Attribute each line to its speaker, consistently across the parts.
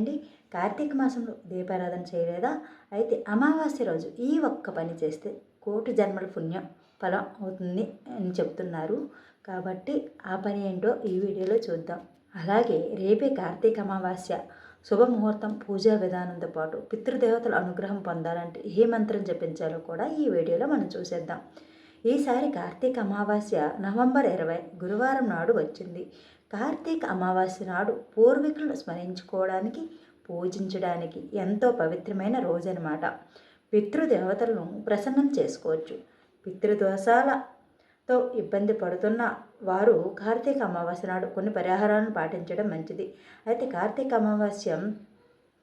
Speaker 1: అండి కార్తీక మాసంలో దీపారాధన చేయలేదా? అయితే అమావాస్య రోజు ఈ ఒక్క పని చేస్తే కోటి జన్మల పుణ్యం ఫలం అవుతుంది అని చెప్తున్నారు. కాబట్టి ఆ పని ఏంటో ఈ వీడియోలో చూద్దాం. అలాగే రేపే కార్తీక అమావాస్య. శుభముహూర్తం పూజా విధానంతో పాటు పితృదేవతల అనుగ్రహం పొందాలంటే ఏ మంత్రం జపించాలో కూడా ఈ వీడియోలో మనం చూసేద్దాం. ఈసారి కార్తీక అమావాస్య నవంబర్ ఇరవై గురువారం నాడు వచ్చింది. కార్తీక అమావాస్య నాడు పూర్వీకులను స్మరించుకోవడానికి పూజించడానికి ఎంతో పవిత్రమైన రోజు పితృదేవతలను ప్రసన్నం చేసుకోవచ్చు. పితృదోషాలతో ఇబ్బంది పడుతున్న వారు కార్తీక అమావాస్య నాడు కొన్ని పరిహారాలను పాటించడం మంచిది. అయితే కార్తీక అమావాస్య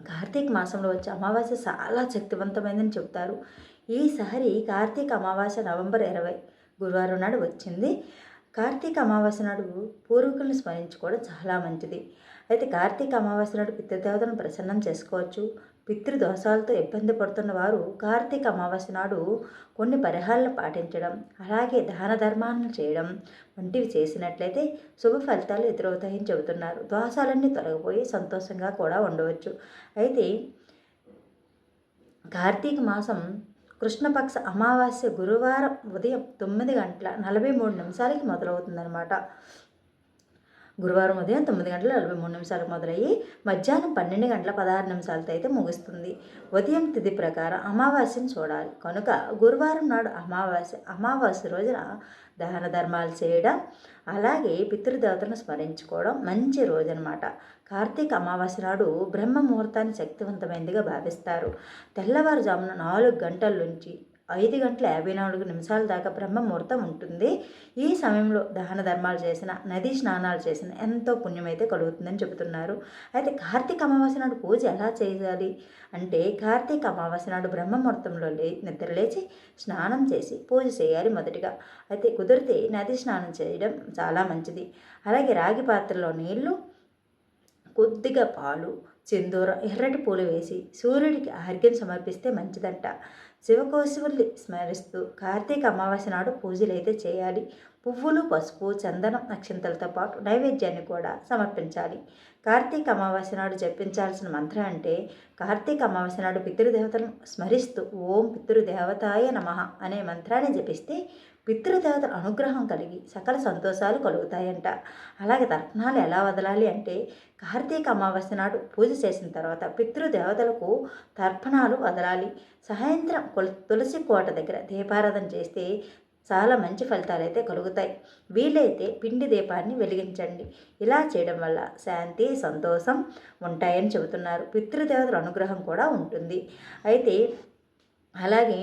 Speaker 1: కార్తీక మాసంలో వచ్చే అమావాస్య చాలా శక్తివంతమైందని చెబుతారు. ఈసారి కార్తీక అమావాస్య నవంబర్ ఇరవై గురువారం నాడు వచ్చింది. కార్తీక అమావాస్య నాడు పూర్వీకులను స్మరించుకోవడం చాలా మంచిది. అయితే కార్తీక అమావాస్య నాడు పితృదేవతలను ప్రసన్నం చేసుకోవచ్చు. పితృదోషాలతో ఇబ్బంది పడుతున్న వారు కార్తీక అమావాస్య నాడు కొన్ని పరిహారాలు పాటించడం అలాగే దాన ధర్మాలను చేయడం వంటివి చేసినట్లయితే శుభ ఫలితాలు ఎదురవుతాయని చెబుతున్నారు. దోషాలన్నీ తొలగిపోయి సంతోషంగా కూడా ఉండవచ్చు. అయితే కార్తీక మాసం కృష్ణపక్ష అమావాస్య గురువారం ఉదయం తొమ్మిది గంటల నలభై మూడు నిమిషాలకి మొదలవుతుందన్నమాట. గురువారం ఉదయం తొమ్మిది గంటల నలభై మూడు నిమిషాలకు మొదలయ్యి మధ్యాహ్నం పన్నెండు గంటల పదహారు నిమిషాలతో అయితే ముగుస్తుంది. ఉదయం తిథి ప్రకారం అమావాస్యను చూడాలి. కనుక గురువారం నాడు అమావాస్య అమావాస్య రోజున దహన ధర్మాలు చేయడం అలాగే పితృదేవతను స్మరించుకోవడం మంచి రోజు అనమాట కార్తీక అమావాస్య నాడు బ్రహ్మ ముహూర్తాన్ని శక్తివంతమైనదిగా భావిస్తారు. తెల్లవారుజామున నాలుగు గంటల నుంచి ఐదు గంటల యాభై నాలుగు నిమిషాల దాకా బ్రహ్మ ముహూర్తం ఉంటుంది. ఈ సమయంలో దహన ధర్మాలు చేసిన నదీ స్నానాలు చేసిన ఎంతో పుణ్యమైతే కలుగుతుందని చెబుతున్నారు. అయితే కార్తీక అమావాస్య నాడు పూజ ఎలా చేయాలి? అంటే కార్తీక అమావాస్య నాడు బ్రహ్మ ముహూర్తంలో లే నిద్రలేచి స్నానం చేసి పూజ చేయాలి మొదటిగా. అయితే కుదిరితే నది స్నానం చేయడం చాలా మంచిది. అలాగే రాగి పాత్రలో నీళ్ళు కొద్దిగా పాలు సింధూరం ఎర్రటి పూలు వేసి సూర్యుడికి ఆర్ఘ్యం సమర్పిస్తే మంచిదంట. శివకోశవుల్ని స్మరిస్తూ కార్తీక అమావాస్య నాడు పూజలు అయితే చేయాలి. పువ్వులు పసుపు చందనం నక్షంతలతో పాటు నైవేద్యాన్ని కూడా సమర్పించాలి. కార్తీక అమావాస్య నాడు జపించాల్సిన మంత్రం అంటే కార్తీక అమావాస్య నాడు పితృదేవతలను స్మరిస్తూ ఓం పితృదేవతాయ నమ అనే మంత్రాన్ని జపిస్తే పితృదేవత అనుగ్రహం కలిగి సకల సంతోషాలు కలుగుతాయంట. అలాగే తర్పణాలు ఎలా వదలాలి అంటే కార్తీక అమావాస్య నాడు పూజ చేసిన తర్వాత పితృదేవతలకు తర్పణాలు వదలాలి. సాయంత్రం తులసి కోట దగ్గర దీపారాధన చేస్తే చాలా మంచి ఫలితాలు అయితే కలుగుతాయి. వీలైతే పిండి దీపాన్ని వెలిగించండి. ఇలా చేయడం వల్ల శాంతి సంతోషం ఉంటాయని చెబుతున్నారు. పితృదేవతల అనుగ్రహం కూడా ఉంటుంది. అయితే అలాగే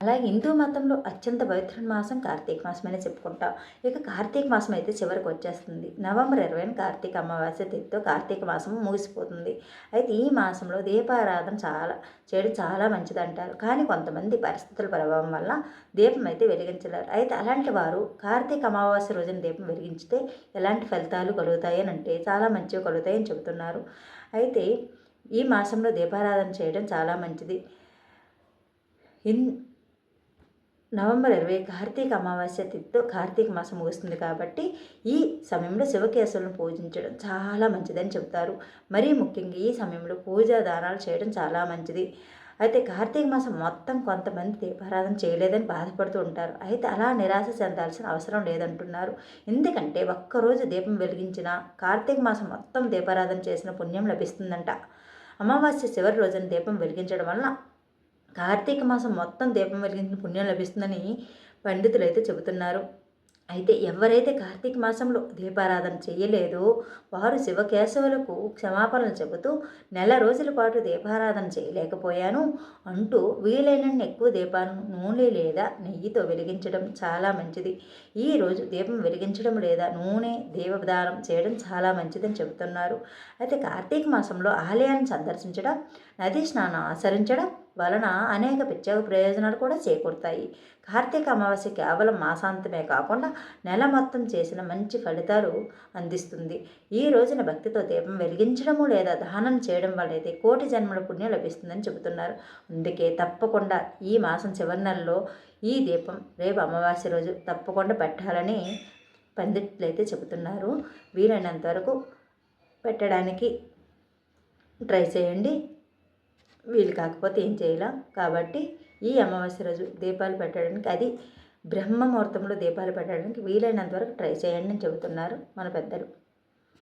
Speaker 1: అలాగే హిందూ మతంలో అత్యంత పవిత్ర మాసం కార్తీక మాసమనే చెప్పుకుంటాం. ఇక కార్తీక మాసం అయితే చివరికి వచ్చేస్తుంది. నవంబర్ ఇరవైన కార్తీక అమావాస్య తిథితో కార్తీక మాసం ముగిసిపోతుంది. అయితే ఈ మాసంలో దీపారాధన చాలా చేయడం చాలా మంచిది అంటారు కానీ కొంతమంది పరిస్థితుల ప్రభావం వల్ల దీపం అయితే వెలిగించలేరు. అయితే అలాంటి వారు కార్తీక అమావాస్య రోజున దీపం వెలిగించితే ఎలాంటి ఫలితాలు కలుగుతాయని అంటే చాలా మంచిగా కలుగుతాయని చెబుతున్నారు. అయితే ఈ మాసంలో దీపారాధన చేయడం చాలా మంచిది. ఇన్ నవంబర్ ఇరవై కార్తీక అమావాస్య తిథితో కార్తీక మాసం ముగుస్తుంది కాబట్టి ఈ సమయంలో శివకేశవులను పూజించడం చాలా మంచిదని చెబుతారు. మరీ ముఖ్యంగా ఈ సమయంలో పూజా దానాలు చేయడం చాలా మంచిది. అయితే కార్తీక మాసం మొత్తం కొంతమంది దీపారాధన చేయలేదని బాధపడుతూ ఉంటారు. అయితే అలా నిరాశ చెందాల్సిన అవసరం లేదంటున్నారు. ఎందుకంటే ఒక్కరోజు దీపం వెలిగించిన కార్తీక మాసం మొత్తం దీపారాధన చేసిన పుణ్యం లభిస్తుందంట. అమావాస్య చివరి రోజున దీపం వెలిగించడం వలన కార్తీక మాసం మొత్తం దీపం వెలిగించిన పుణ్యం లభిస్తుందని పండితులు అయితే చెబుతున్నారు. అయితే ఎవరైతే కార్తీక మాసంలో దీపారాధన చేయలేదో వారు శివకేశవులకు క్షమాపణలు చెబుతూ నెల రోజుల పాటు దీపారాధన చేయలేకపోయాను అంటూ వీలైనన్ని ఎక్కువ దీపాలను నూనె లేదా నెయ్యితో వెలిగించడం చాలా మంచిది. ఈరోజు దీపం వెలిగించడం లేదా నూనె దీపదానం చేయడం చాలా మంచిదని చెబుతున్నారు. అయితే కార్తీక మాసంలో ఆలయాన్ని సందర్శించడం నదీ స్నానం ఆచరించడం వలన అనేక ప్రత్యేక ప్రయోజనాలు కూడా చేకూరుతాయి. కార్తీక అమావాస్య కేవలం మాసాంతమే కాకుండా నెల మొత్తం చేసిన మంచి ఫలితాలు అందిస్తుంది. ఈ రోజున భక్తితో దీపం వెలిగించడము లేదా దానం చేయడం వల్ల అయితే కోటి జన్మల పుణ్యం లభిస్తుందని చెబుతున్నారు. అందుకే తప్పకుండా ఈ మాసం చివరి నెలలో ఈ దీపం రేపు అమావాస్య రోజు తప్పకుండా పెట్టాలని పండితులైతే చెబుతున్నారు. వీలైనంత వరకు పెట్టడానికి ట్రై చేయండి. వీలు కాకపోతే ఏం చేయలేం? కాబట్టి ఈ అమావాస్య రోజు దీపాలు పెట్టడానికి అది బ్రహ్మ ముహూర్తంలో దీపాలు పెట్టడానికి వీలైనంత వరకు ట్రై చేయండి అని చెబుతున్నారు మన పెద్దలు.